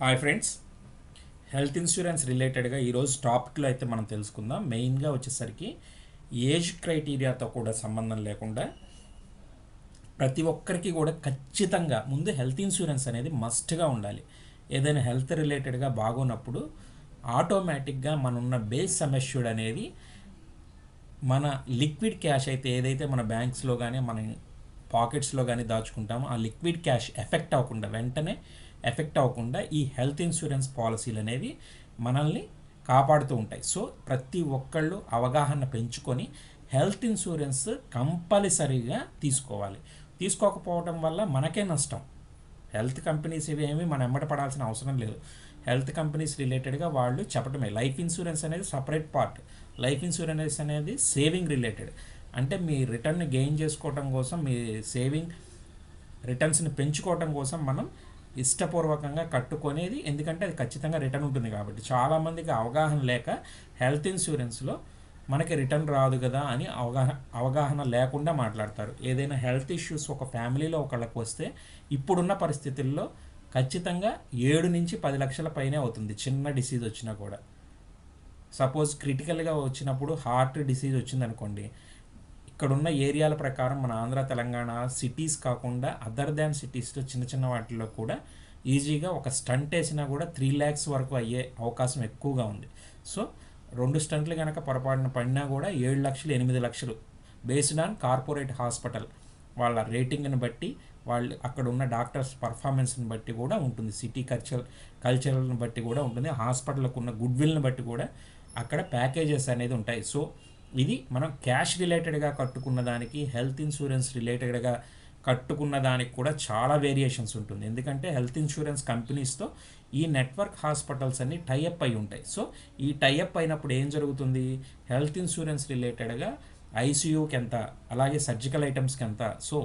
Hi friends health insurance రిలేటెడ్గా ఈరోజు టాపిక్లో అయితే మనం తెలుసుకుందాం. మెయిన్గా వచ్చేసరికి ఏజ్ క్రైటీరియాతో కూడా సంబంధం లేకుండా ప్రతి ఒక్కరికి కూడా ఖచ్చితంగా ముందు హెల్త్ ఇన్సూరెన్స్ అనేది మస్ట్గా ఉండాలి. ఏదైనా హెల్త్ రిలేటెడ్గా బాగున్నప్పుడు ఆటోమేటిక్గా మనన్న బేస్ సమస్యుడు అనేది మన లిక్విడ్ క్యాష్ అయితే ఏదైతే మన బ్యాంక్స్లో కానీ మన పాకెట్స్లో కానీ దాచుకుంటామో ఆ లిక్విడ్ క్యాష్ ఎఫెక్ట్ అవ్వకుండా వెంటనే ఎఫెక్ట్ అవ్వకుండా ఈ హెల్త్ ఇన్సూరెన్స్ పాలసీలు అనేవి మనల్ని కాపాడుతూ ఉంటాయి. సో ప్రతి ఒక్కళ్ళు అవగాహన పెంచుకొని హెల్త్ ఇన్సూరెన్స్ కంపల్సరీగా తీసుకోవాలి. తీసుకోకపోవడం వల్ల మనకే నష్టం. హెల్త్ కంపెనీస్ ఇవేమి మనం ఎమ్మట పడాల్సిన అవసరం లేదు. హెల్త్ కంపెనీస్ రిలేటెడ్గా వాళ్ళు చెప్పడమే లైఫ్ ఇన్సూరెన్స్ అనేది సపరేట్ పార్ట్. లైఫ్ ఇన్సూరెన్స్ అనేది సేవింగ్ రిలేటెడ్. అంటే మీ రిటర్న్ గెయిన్ చేసుకోవడం కోసం మీ సేవింగ్ రిటర్న్స్ని పెంచుకోవడం కోసం మనం ఇష్టపూర్వకంగా కట్టుకునేది ఎందుకంటే అది ఖచ్చితంగా రిటర్న్ ఉంటుంది కాబట్టి. చాలామందికి అవగాహన లేక హెల్త్ ఇన్సూరెన్స్లో మనకి రిటర్న్ రాదు కదా అని అవగాహన అవగాహన లేకుండా మాట్లాడతారు. ఏదైనా హెల్త్ ఇష్యూస్ ఒక ఫ్యామిలీలో ఒకళ్ళకి వస్తే ఇప్పుడున్న పరిస్థితుల్లో ఖచ్చితంగా ఏడు నుంచి పది లక్షల పైనే అవుతుంది చిన్న డిసీజ్ వచ్చినా కూడా. సపోజ్ క్రిటికల్గా వచ్చినప్పుడు హార్ట్ డిసీజ్ వచ్చిందనుకోండి ఇక్కడున్న ఏరియాల ప్రకారం మన ఆంధ్ర తెలంగాణ సిటీస్ కాకుండా అదర్ దాన్ సిటీస్లో చిన్న చిన్న వాటిల్లో కూడా ఈజీగా ఒక స్టంట్ వేసినా కూడా త్రీ ల్యాక్స్ వరకు అయ్యే అవకాశం ఎక్కువగా ఉంది. సో రెండు స్టంట్లు కనుక పొరపాటున పడినా కూడా ఏడు లక్షలు ఎనిమిది లక్షలు బేస్డ్ ఆన్ కార్పొరేట్ హాస్పిటల్ వాళ్ళ రేటింగ్ని బట్టి వాళ్ళు అక్కడ ఉన్న డాక్టర్స్ పర్ఫార్మెన్స్ని బట్టి కూడా ఉంటుంది. సిటీ కల్చర్ కల్చరల్ని బట్టి కూడా ఉంటుంది. హాస్పిటల్కి ఉన్న గుడ్ విల్ని బట్టి కూడా అక్కడ ప్యాకేజెస్ అనేది ఉంటాయి. సో ఇది మనం క్యాష్ రిలేటెడ్గా కట్టుకున్న దానికి హెల్త్ ఇన్సూరెన్స్ రిలేటెడ్గా కట్టుకున్న దానికి కూడా చాలా వేరియేషన్స్ ఉంటుంది. ఎందుకంటే హెల్త్ ఇన్సూరెన్స్ కంపెనీస్తో ఈ నెట్వర్క్ హాస్పిటల్స్ అన్ని టైఅప్ అయి ఉంటాయి. సో ఈ టైఅప్ అయినప్పుడు ఏం జరుగుతుంది? హెల్త్ ఇన్సూరెన్స్ రిలేటెడ్గా ఐసీయూకి ఎంత అలాగే సర్జికల్ ఐటమ్స్కి ఎంత సో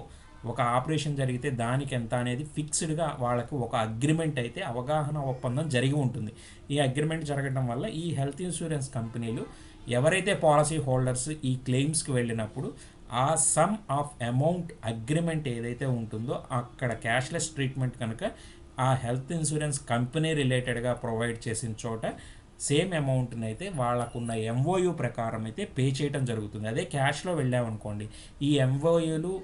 ఒక ఆపరేషన్ జరిగితే దానికి ఎంత అనేది ఫిక్స్డ్గా వాళ్ళకి ఒక అగ్రిమెంట్ అయితే అవగాహన ఒప్పందం జరిగి ఉంటుంది. ఈ అగ్రిమెంట్ జరగడం వల్ల ఈ హెల్త్ ఇన్సూరెన్స్ కంపెనీలు ఎవరైతే పాలసీ హోల్డర్స్ ఈ క్లెయిమ్స్కి వెళ్ళినప్పుడు ఆ సమ్ ఆఫ్ అమౌంట్ అగ్రిమెంట్ ఏదైతే ఉంటుందో అక్కడ క్యాష్లెస్ ట్రీట్మెంట్ కనుక ఆ హెల్త్ ఇన్సూరెన్స్ కంపెనీ రిలేటెడ్గా ప్రొవైడ్ చేసిన చోట సేమ్ అమౌంట్ని అయితే వాళ్ళకున్న ఎంఓయూ ప్రకారం అయితే పే చేయడం జరుగుతుంది. అదే క్యాష్లో వెళ్ళామనుకోండి ఈ ఎంఓయూలు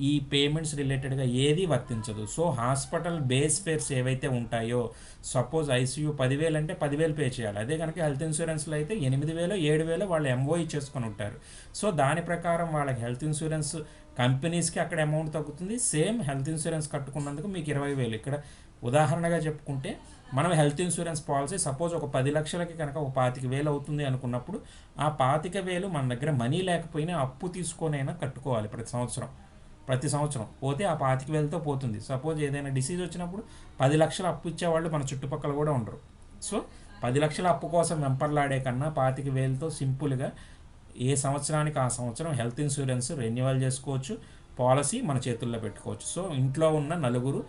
ఈ పేమెంట్స్ రిలేటెడ్గా ఏది వర్తించదు. సో హాస్పిటల్ బేస్ ఫేర్స్ ఏవైతే ఉంటాయో సపోజ్ ఐసీయూ పదివేలు అంటే పదివేలు పే చేయాలి. అదే కనుక హెల్త్ ఇన్సూరెన్స్లో అయితే ఎనిమిది వేలు ఏడు వేలు వాళ్ళు ఎంఓఈ చేసుకొని ఉంటారు. సో దాని ప్రకారం వాళ్ళకి హెల్త్ ఇన్సూరెన్స్ కంపెనీస్కి అక్కడ అమౌంట్ తగ్గుతుంది. సేమ్ హెల్త్ ఇన్సూరెన్స్ కట్టుకున్నందుకు మీకు ఇరవై వేలు. ఇక్కడ ఉదాహరణగా చెప్పుకుంటే మనం హెల్త్ ఇన్సూరెన్స్ పాలసీ సపోజ్ ఒక పది లక్షలకి కనుక ఒక పాతిక వేలు అవుతుంది అనుకున్నప్పుడు ఆ పాతిక వేలు మన దగ్గర మనీ లేకపోయినా అప్పు తీసుకొనైనా కట్టుకోవాలి ప్రతి సంవత్సరం. ప్రతి సంవత్సరం పోతే ఆ పాతిక వేలతో పోతుంది. సపోజ్ ఏదైనా డిసీజ్ వచ్చినప్పుడు పది లక్షలు అప్పు ఇచ్చేవాళ్ళు మన చుట్టుపక్కల కూడా ఉండరు. సో పది లక్షల అప్పు కోసం వెంపర్లాడే కన్నా పాతిక వేలతో సింపుల్గా ఏ సంవత్సరానికి ఆ సంవత్సరం హెల్త్ ఇన్సూరెన్స్ రెన్యువల్ చేసుకోవచ్చు పాలసీ మన చేతుల్లో పెట్టుకోవచ్చు. సో ఇంట్లో ఉన్న నలుగురు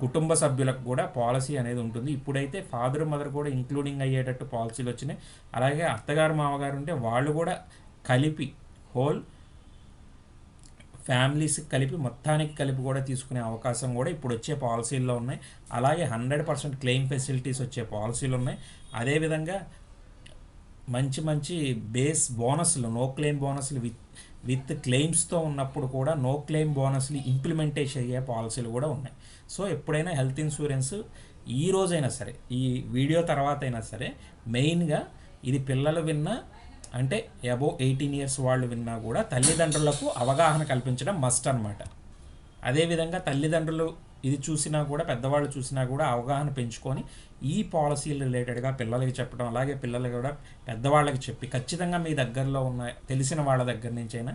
కుటుంబ సభ్యులకు కూడా పాలసీ అనేది ఉంటుంది. ఇప్పుడైతే ఫాదర్ మదర్ కూడా ఇంక్లూడింగ్ అయ్యేటట్టు పాలసీలు వచ్చినాయి. అలాగే అత్తగారు మామగారు ఉంటే వాళ్ళు కూడా కలిపి హోల్ ఫ్యామిలీస్కి కలిపి మొత్తానికి కలిపి కూడా తీసుకునే అవకాశం కూడా ఇప్పుడు వచ్చే పాలసీల్లో ఉన్నాయి. అలాగే హండ్రెడ్ పర్సెంట్ క్లెయిమ్ ఫెసిలిటీస్ వచ్చే పాలసీలు ఉన్నాయి. అదేవిధంగా మంచి మంచి బేస్ బోనస్లు నో క్లెయిమ్ బోనస్లు విత్ విత్ క్లెయిమ్స్తో ఉన్నప్పుడు కూడా నో క్లెయిమ్ బోనస్లు ఇంప్లిమెంటేషన్ అయ్యే పాలసీలు కూడా ఉన్నాయి. సో ఎప్పుడైనా హెల్త్ ఇన్సూరెన్స్ ఈ రోజైనా సరే ఈ వీడియో తర్వాత అయినా సరే మెయిన్గా ఇది పిల్లలు విన్నా అంటే అబోవ్ ఎయిటీన్ ఇయర్స్ వాళ్ళు విన్నా కూడా తల్లిదండ్రులకు అవగాహన కల్పించడం మస్ట్ అనమాట అదేవిధంగా తల్లిదండ్రులు ఇది చూసినా కూడా పెద్దవాళ్ళు చూసినా కూడా అవగాహన పెంచుకొని ఈ పాలసీలు రిలేటెడ్గా పిల్లలకి చెప్పడం అలాగే పిల్లలు కూడా పెద్దవాళ్ళకి చెప్పి ఖచ్చితంగా మీ దగ్గరలో ఉన్న తెలిసిన వాళ్ళ దగ్గర నుంచైనా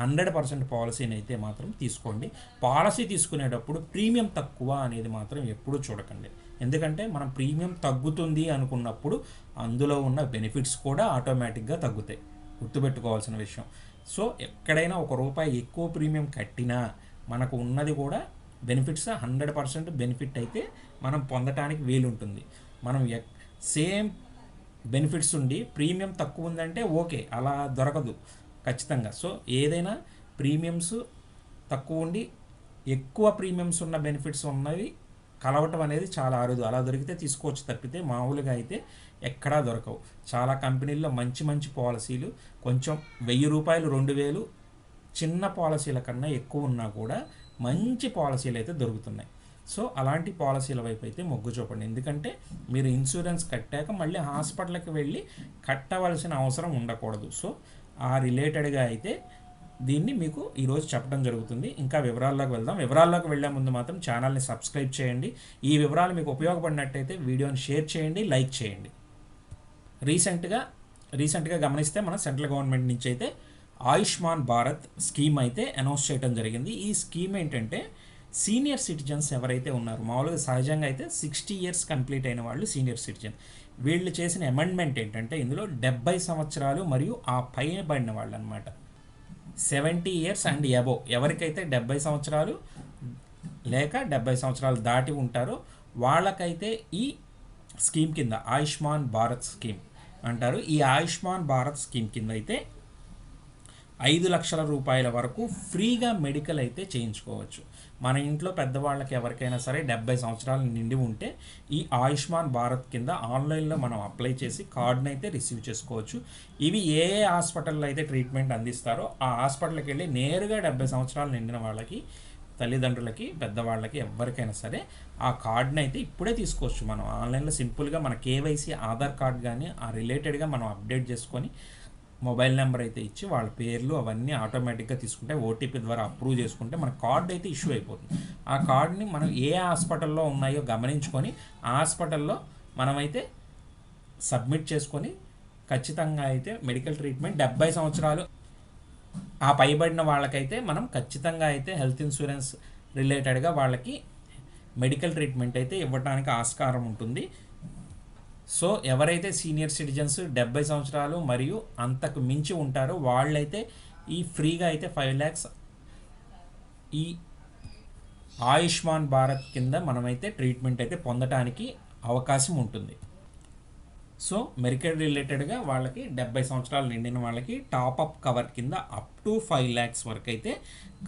హండ్రెడ్ పర్సెంట్ పాలసీని అయితే మాత్రం తీసుకోండి. పాలసీ తీసుకునేటప్పుడు ప్రీమియం తక్కువ అనేది మాత్రం ఎప్పుడూ చూడకండి. ఎందుకంటే మనం ప్రీమియం తగ్గుతుంది అనుకున్నప్పుడు అందులో ఉన్న బెనిఫిట్స్ కూడా ఆటోమేటిక్గా తగ్గుతాయి. గుర్తుపెట్టుకోవాల్సిన విషయం. సో ఎక్కడైనా ఒక రూపాయి ఎక్కువ ప్రీమియం కట్టినా మనకు ఉన్నది కూడా బెనిఫిట్స్ హండ్రెడ్ పర్సెంట్ బెనిఫిట్ అయితే మనం పొందటానికి వీలుంటుంది. మనం సేమ్ బెనిఫిట్స్ ఉండి ప్రీమియం తక్కువ ఉందంటే ఓకే అలా దొరకదు ఖచ్చితంగా. సో ఏదైనా ప్రీమియమ్స్ తక్కువ ఉండి ఎక్కువ ప్రీమియమ్స్ ఉన్న బెనిఫిట్స్ ఉన్నవి కలవటం అనేది చాలా అరుదు. అలా దొరికితే తీసుకోవచ్చు తప్పితే మామూలుగా అయితే ఎక్కడా దొరకవు. చాలా కంపెనీల్లో మంచి మంచి పాలసీలు కొంచెం వెయ్యి రూపాయలు రెండు వేలు చిన్న పాలసీల కన్నా ఎక్కువ ఉన్నా కూడా మంచి పాలసీలు అయితే దొరుకుతున్నాయి. సో అలాంటి పాలసీల వైపు అయితే మొగ్గు చూపండి. ఎందుకంటే మీరు ఇన్సూరెన్స్ కట్టాక మళ్ళీ హాస్పిటల్కి వెళ్ళి కట్టవలసిన అవసరం ఉండకూడదు. సో ఆ రిలేటెడ్గా అయితే దీన్ని మీకు ఈరోజు చెప్పడం జరుగుతుంది. ఇంకా వివరాల్లోకి వెళ్దాం. వివరాల్లోకి వెళ్ళే ముందు మాత్రం ఛానల్ని సబ్స్క్రైబ్ చేయండి. ఈ వివరాలు మీకు ఉపయోగపడినట్టయితే వీడియోని షేర్ చేయండి లైక్ చేయండి. రీసెంట్గా రీసెంట్గా గమనిస్తే మన సెంట్రల్ గవర్నమెంట్ నుంచి అయితే ఆయుష్మాన్ భారత్ స్కీమ్ అయితే అనౌన్స్ చేయడం జరిగింది. ఈ స్కీమ్ ఏంటంటే సీనియర్ సిటిజన్స్ ఎవరైతే ఉన్నారో మామూలుగా సహజంగా అయితే సిక్స్టీ ఇయర్స్ కంప్లీట్ అయిన వాళ్ళు సీనియర్ సిటిజన్. వీళ్ళు చేసిన అమెండ్మెంట్ ఏంటంటే ఇందులో డెబ్బై సంవత్సరాలు మరియు ఆ పైన పడిన వాళ్ళు అనమాట సెవెంటీ ఇయర్స్ అండ్ ఎబో ఎవరికైతే డెబ్బై సంవత్సరాలు లేక డెబ్బై సంవత్సరాలు దాటి ఉంటారో వాళ్ళకైతే ఈ స్కీమ్ కింద ఆయుష్మాన్ భారత్ స్కీమ్ అంటారు. ఈ ఆయుష్మాన్ భారత్ స్కీమ్ కింద అయితే ఐదు లక్షల రూపాయల వరకు ఫ్రీగా మెడికల్ అయితే చేయించుకోవచ్చు. మన ఇంట్లో పెద్దవాళ్ళకి ఎవరికైనా సరే డెబ్బై సంవత్సరాలు నిండి ఉంటే ఈ ఆయుష్మాన్ భారత్ కింద ఆన్లైన్లో మనం అప్లై చేసి కార్డుని అయితే రిసీవ్ చేసుకోవచ్చు. ఇవి ఏ ఏ హాస్పిటల్లో అయితే ట్రీట్మెంట్ అందిస్తారో ఆ హాస్పిటల్కి వెళ్ళి నేరుగా డెబ్బై సంవత్సరాలు నిండిన వాళ్ళకి తల్లిదండ్రులకి పెద్దవాళ్ళకి ఎవరికైనా సరే ఆ కార్డుని అయితే ఇప్పుడే తీసుకోవచ్చు. మనం ఆన్లైన్లో సింపుల్గా మన కేవైసీ ఆధార్ కార్డ్ కానీ ఆ రిలేటెడ్గా మనం అప్డేట్ చేసుకొని మొబైల్ నెంబర్ అయితే ఇచ్చి వాళ్ళ పేర్లు అవన్నీ ఆటోమేటిక్గా తీసుకుంటే ఓటీపీ ద్వారా అప్రూవ్ చేసుకుంటే మన కార్డ్ అయితే ఇష్యూ అయిపోతుంది. ఆ కార్డుని మనం ఏ హాస్పిటల్లో ఉన్నాయో గమనించుకొని ఆ హాస్పిటల్లో మనమైతే సబ్మిట్ చేసుకొని ఖచ్చితంగా అయితే మెడికల్ ట్రీట్మెంట్ డెబ్బై సంవత్సరాలు ఆ పైబడిన వాళ్ళకైతే మనం ఖచ్చితంగా అయితే హెల్త్ ఇన్సూరెన్స్ రిలేటెడ్గా వాళ్ళకి మెడికల్ ట్రీట్మెంట్ అయితే ఇవ్వడానికి ఆస్కారం ఉంటుంది. సో ఎవరైతే సీనియర్ సిటిజన్స్ డెబ్బై సంవత్సరాలు మరియు అంతకు మించి ఉంటారో వాళ్ళైతే ఈ ఫ్రీగా అయితే ఫైవ్ ల్యాక్స్ ఈ ఆయుష్మాన్ భారత్ కింద మనమైతే ట్రీట్మెంట్ అయితే పొందటానికి అవకాశం ఉంటుంది. సో మెడికల్ రిలేటెడ్గా వాళ్ళకి డెబ్బై సంవత్సరాలు నిండిన వాళ్ళకి టాప్ అప్ కవర్ కింద అప్ టు ఫైవ్ ల్యాక్స్ వరకు అయితే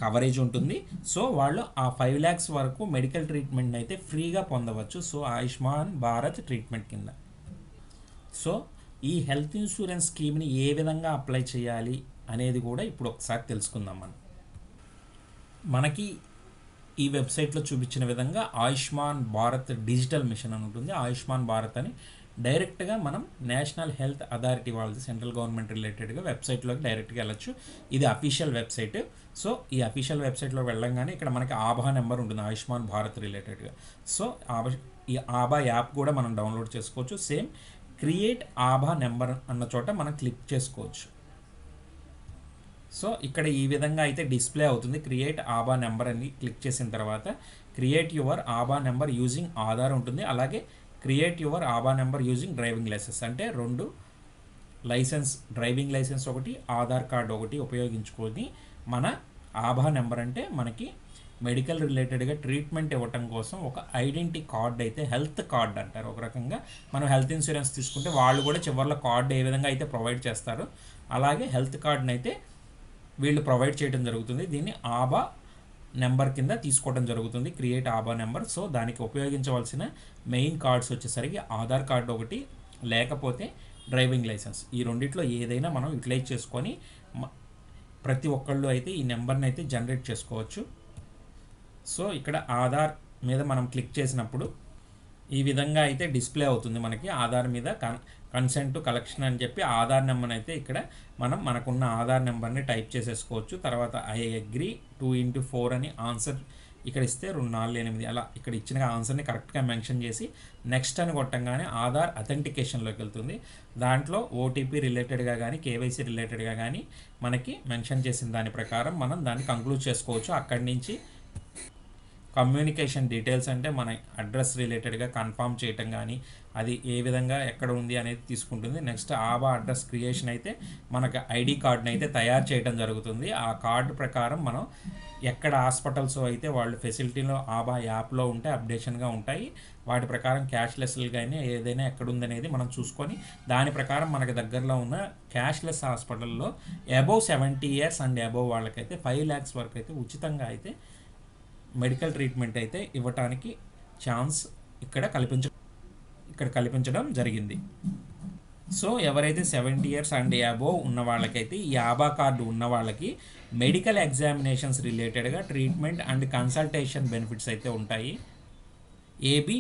కవరేజ్ ఉంటుంది. సో వాళ్ళు ఆ ఫైవ్ ల్యాక్స్ వరకు మెడికల్ ట్రీట్మెంట్ అయితే ఫ్రీగా పొందవచ్చు. సో ఆయుష్మాన్ భారత్ ట్రీట్మెంట్ కింద. సో ఈ హెల్త్ ఇన్సూరెన్స్ స్కీమ్ని ఏ విధంగా అప్లై చేయాలి అనేది కూడా ఇప్పుడు ఒకసారి తెలుసుకుందాం మనం. మనకి ఈ వెబ్సైట్లో చూపించిన విధంగా ఆయుష్మాన్ భారత్ డిజిటల్ మిషన్ అని ఉంటుంది. ఆయుష్మాన్ భారత్ అని డైరెక్ట్గా మనం నేషనల్ హెల్త్ అథారిటీ వాళ్ళది సెంట్రల్ గవర్నమెంట్ రిలేటెడ్గా వెబ్సైట్లోకి డైరెక్ట్గా వెళ్ళొచ్చు. ఇది అఫీషియల్ వెబ్సైట్. సో ఈ అఫీషియల్ వెబ్సైట్లో వెళ్ళంగానే ఇక్కడ మనకి ఆభా నెంబర్ ఉంటుంది ఆయుష్మాన్ భారత్ రిలేటెడ్గా. సో ఆభా ఈ ఆభా యాప్ కూడా మనం డౌన్లోడ్ చేసుకోవచ్చు. సేమ్ క్రియేట్ ఆభా నెంబర్ అన్న చోట మనం క్లిక్ చేసుకోవచ్చు. సో ఇక్కడ ఈ విధంగా అయితే డిస్ప్లే అవుతుంది. క్రియేట్ ఆభా నెంబర్ అని క్లిక్ చేసిన తర్వాత క్రియేట్ యువర్ ఆభా నెంబర్ యూజింగ్ ఆధార్ ఉంటుంది. అలాగే క్రియేట్ యువర్ ఆభా నెంబర్ యూజింగ్ డ్రైవింగ్ లైసెన్స్. అంటే రెండు లైసెన్స్ డ్రైవింగ్ లైసెన్స్ ఒకటి ఆధార్ కార్డ్ ఒకటి ఉపయోగించుకొని మన ఆభా నెంబర్ అంటే మనకి మెడికల్ రిలేటెడ్గా ట్రీట్మెంట్ ఇవ్వటం కోసం ఒక ఐడెంటిటీ కార్డ్ అయితే హెల్త్ కార్డ్ అంటారు. ఒక రకంగా మనం హెల్త్ ఇన్సూరెన్స్ తీసుకుంటే వాళ్ళు కూడా చివరిలో కార్డ్ ఏ విధంగా అయితే ప్రొవైడ్ చేస్తారు అలాగే హెల్త్ కార్డ్ని అయితే వీళ్ళు ప్రొవైడ్ చేయడం జరుగుతుంది. దీన్ని ఆబా నెంబర్ కింద తీసుకోవడం జరుగుతుంది. Create Aba number. సో దానికి ఉపయోగించవలసిన మెయిన్ కార్డ్స్ వచ్చేసరికి ఆధార్ కార్డు ఒకటి లేకపోతే డ్రైవింగ్ లైసెన్స్. ఈ రెండిట్లో ఏదైనా మనం యూటిలైజ్ చేసుకొని ప్రతి ఒక్కళ్ళు అయితే ఈ నెంబర్ని అయితే జనరేట్ చేసుకోవచ్చు. సో ఇక్కడ ఆధార్ మీద మనం క్లిక్ చేసినప్పుడు ఈ విధంగా అయితే డిస్ప్లే అవుతుంది మనకి ఆధార్ మీద కన్ కన్సెంట్ కలెక్షన్ అని చెప్పి ఆధార్ నెంబర్ అయితే ఇక్కడ మనం మనకున్న ఆధార్ నెంబర్ని టైప్ చేసేసుకోవచ్చు. తర్వాత I agree two into four అని ఆన్సర్ ఇక్కడ ఇస్తే రెండు నాలుగు ఎనిమిది అలా ఇక్కడ ఇచ్చిన ఆన్సర్ని కరెక్ట్గా మెన్షన్ చేసి నెక్స్ట్ అని కొట్టంగానే ఆధార్ అథెంటికేషన్లోకి వెళ్తుంది. దాంట్లో ఓటీపీ రిలేటెడ్గా కానీ కేవైసీ రిలేటెడ్గా కానీ మనకి మెన్షన్ చేసిన దాని ప్రకారం మనం దాన్ని కంక్లూడ్ చేసుకోవచ్చు. అక్కడి నుంచి కమ్యూనికేషన్ డీటెయిల్స్ అంటే మన అడ్రస్ రిలేటెడ్గా కన్ఫర్మ్ చేయటం కానీ అది ఏ విధంగా ఎక్కడ ఉంది అనేది తీసుకుంటుంది. నెక్స్ట్ ఆబా అడ్రస్ క్రియేషన్ అయితే మనకు ఐడి కార్డుని అయితే తయారు చేయడం జరుగుతుంది. ఆ కార్డు ప్రకారం మనం ఎక్కడ హాస్పిటల్స్ అయితే వాళ్ళు ఫెసిలిటీలో ఆబా యాప్లో ఉంటే అప్డేషన్గా ఉంటాయి. వాటి ప్రకారం క్యాష్లెస్లు కానీ ఏదైనా ఎక్కడ ఉందనేది మనం చూసుకొని దాని ప్రకారం మనకి దగ్గరలో ఉన్న క్యాష్లెస్ హాస్పిటల్లో above seventy years and above వాళ్ళకైతే ఫైవ్ ల్యాక్స్ వరకు అయితే ఉచితంగా అయితే మెడికల్ ట్రీట్మెంట్ అయితే ఇవ్వటానికి ఛాన్స్ ఇక్కడ కల్పించ ఇక్కడ కల్పించడం జరిగింది. సో ఎవరైతే సెవెంటీ ఇయర్స్ అండ్ యాబో ఉన్న వాళ్ళకైతే ఈ ఆబా కార్డు ఉన్న వాళ్ళకి మెడికల్ ఎగ్జామినేషన్స్ రిలేటెడ్గా ట్రీట్మెంట్ అండ్ కన్సల్టేషన్ బెనిఫిట్స్ అయితే ఉంటాయి. AB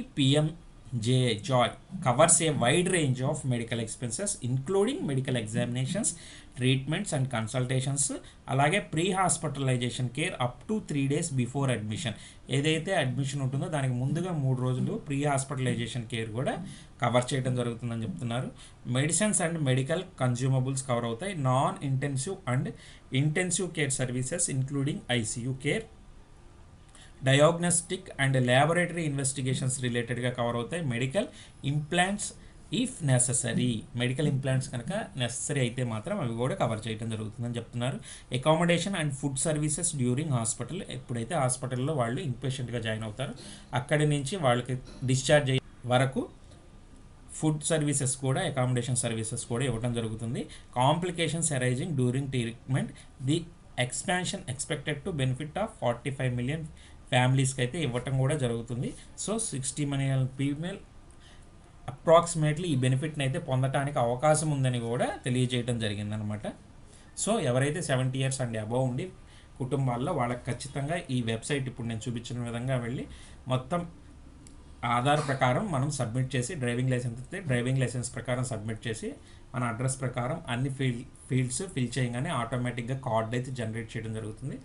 J JAY covers a wide range of medical expenses including medical examinations treatments and consultations అలాగే pre hospitalization care up to three days before admission ఏదైతే admission ఉంటుందో దానికి ముందుగా మూడు రోజులు ప్రీ హాస్పిటలైజేషన్ కేర్ కూడా కవర్ చేయడం జరుగుతుందని చెప్తున్నారు. Medicines and medical consumables cover అవుతాయి. Non intensive and intensive care services including ICU care diagnostic and laboratory investigations రిలేటెడ్గా కవర్ అవుతాయి. Medical implants if necessary. Medical implants కనుక నెససరీ అయితే మాత్రం అవి కూడా కవర్ చేయడం జరుగుతుందని చెప్తున్నారు. Accommodation and food services during hospital ఎప్పుడైతే హాస్పిటల్లో వాళ్ళు ఇన్పేషెంట్గా జాయిన్ అవుతారు అక్కడి నుంచి వాళ్ళకి డిశ్చార్జ్ అయ్యే వరకు ఫుడ్ సర్వీసెస్ కూడా అకామిడేషన్ సర్వీసెస్ కూడా ఇవ్వడం జరుగుతుంది. Complications arising during treatment. The expansion expected to benefit of forty five million ఫ్యామిలీస్కి అయితే ఇవ్వటం కూడా జరుగుతుంది. So sixty million female approximately ఈ బెనిఫిట్ని అయితే పొందటానికి అవకాశం ఉందని కూడా తెలియజేయడం జరిగిందనమాట. సో ఎవరైతే సెవెంటీ ఇయర్స్ అండ్ అబవ్ ఉండి కుటుంబాల్లో వాళ్ళకి ఖచ్చితంగా ఈ వెబ్సైట్ ఇప్పుడు నేను చూపించిన విధంగా వెళ్ళి మొత్తం ఆధార్ ప్రకారం మనం సబ్మిట్ చేసి డ్రైవింగ్ లైసెన్స్ అయితే డ్రైవింగ్ లైసెన్స్ ప్రకారం సబ్మిట్ చేసి మన అడ్రస్ ప్రకారం అన్ని ఫీల్ ఫీల్డ్స్ ఫిల్ చేయగానే ఆటోమేటిక్గా కార్డ్ అయితే జనరేట్ చేయడం జరుగుతుంది.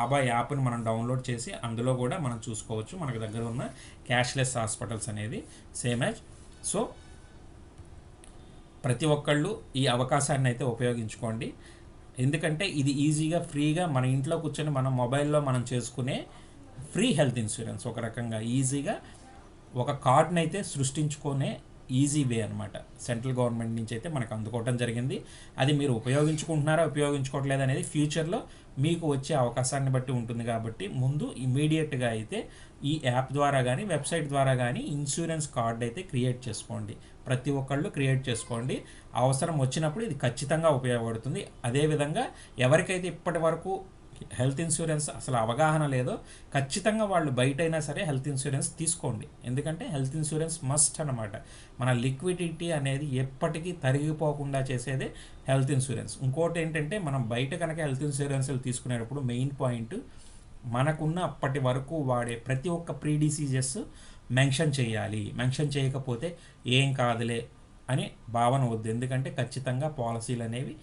ఆబా యాప్ని మనం డౌన్లోడ్ చేసి అందులో కూడా మనం చూసుకోవచ్చు. మనకు దగ్గర ఉన్న క్యాష్లెస్ హాస్పిటల్స్ అనేది సేమ్ యాజ్. సో ప్రతి ఒక్కళ్ళు ఈ అవకాశాన్ని అయితే ఉపయోగించుకోండి. ఎందుకంటే ఇది ఈజీగా ఫ్రీగా మన ఇంట్లో కూర్చొని మన మొబైల్లో మనం చేసుకునే ఫ్రీ హెల్త్ ఇన్సూరెన్స్. ఒక రకంగా ఈజీగా ఒక కార్డ్ని అయితే సృష్టించుకునే ఈజీ వే అనమాట సెంట్రల్ గవర్నమెంట్ నుంచి అయితే మనకు అందుకోవడం జరిగింది. అది మీరు ఉపయోగించుకుంటున్నారా ఉపయోగించుకోవట్లేదు అనేది ఫ్యూచర్లో మీకు వచ్చే అవకాశాన్ని బట్టి ఉంటుంది కాబట్టి ముందు ఇమీడియట్గా అయితే ఈ యాప్ ద్వారా కానీ వెబ్సైట్ ద్వారా కానీ ఇన్సూరెన్స్ కార్డ్ అయితే క్రియేట్ చేసుకోండి. ప్రతి ఒక్కళ్ళు క్రియేట్ చేసుకోండి. అవసరం వచ్చినప్పుడు ఇది ఖచ్చితంగా ఉపయోగపడుతుంది. అదేవిధంగా ఎవరికైతే ఇప్పటి వరకు హెల్త్ ఇన్సూరెన్స్ అసలు అవగాహన లేదో. ఖచ్చితంగా వాళ్ళు బయట అయినా సరే హెల్త్ ఇన్సూరెన్స్ తీసుకోండి. ఎందుకంటే హెల్త్ ఇన్సూరెన్స్ మస్ట్ అనమాట మన లిక్విడిటీ అనేది ఎప్పటికీ తరిగిపోకుండా చేసేదే హెల్త్ ఇన్సూరెన్స్. ఇంకోటి ఏంటంటే మనం బయట కనుక హెల్త్ ఇన్సూరెన్స్లు తీసుకునేటప్పుడు మెయిన్ పాయింట్ మనకున్న అప్పటి వరకు వాడే ప్రతి ఒక్క ప్రీ డిసీజెస్ మెన్షన్ చేయాలి. మెన్షన్ చేయకపోతే ఏం కాదులే అని భావన వద్దు. ఎందుకంటే ఖచ్చితంగా పాలసీలు అనేవి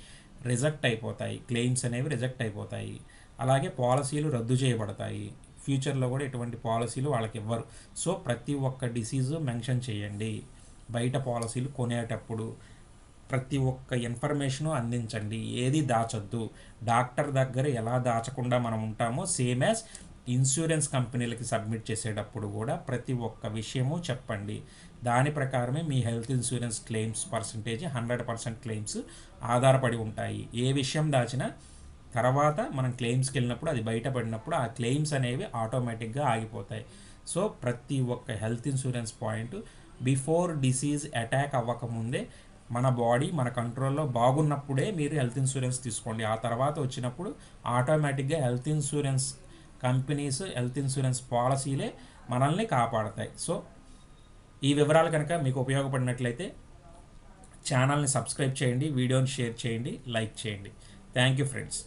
రిజెక్ట్ అయిపోతాయి. క్లెయిమ్స్ అనేవి రిజెక్ట్ అయిపోతాయి. అలాగే పాలసీలు రద్దు చేయబడతాయి. ఫ్యూచర్లో కూడా ఎటువంటి పాలసీలు వాళ్ళకి ఇవ్వరు సో ప్రతి ఒక్క డిసీజు మెన్షన్ చేయండి. బయట పాలసీలు కొనేటప్పుడు ప్రతి ఒక్క ఇన్ఫర్మేషను అందించండి. ఏది దాచొద్దు. డాక్టర్ దగ్గర ఎలా దాచకుండా మనం ఉంటామో సేమ్ యాజ్ ఇన్సూరెన్స్ కంపెనీలకి సబ్మిట్ చేసేటప్పుడు కూడా ప్రతి ఒక్క విషయము చెప్పండి. దాని ప్రకారమే మీ health insurance claims percentage hundred percent claims ఆధారపడి ఉంటాయి. ఏ విషయం దాచినా తర్వాత మనం క్లెయిమ్స్కి వెళ్ళినప్పుడు అది బయటపడినప్పుడు ఆ క్లెయిమ్స్ అనేవి ఆటోమేటిక్గా ఆగిపోతాయి. సో ప్రతి ఒక్క health insurance point before disease attack అవ్వకముందే మన బాడీ మన కంట్రోల్లో బాగున్నప్పుడే మీరు హెల్త్ ఇన్సూరెన్స్ తీసుకోండి. ఆ తర్వాత వచ్చినప్పుడు ఆటోమేటిక్గా health insurance companies health insurance పాలసీలే మనల్ని కాపాడతాయి. సో ఈ వివరాలు కనుక మీకు ఉపయోగపడినట్లయితే ఛానల్ని సబ్స్క్రైబ్ చేయండి వీడియోని షేర్ చేయండి లైక్ చేయండి. Thank you friends.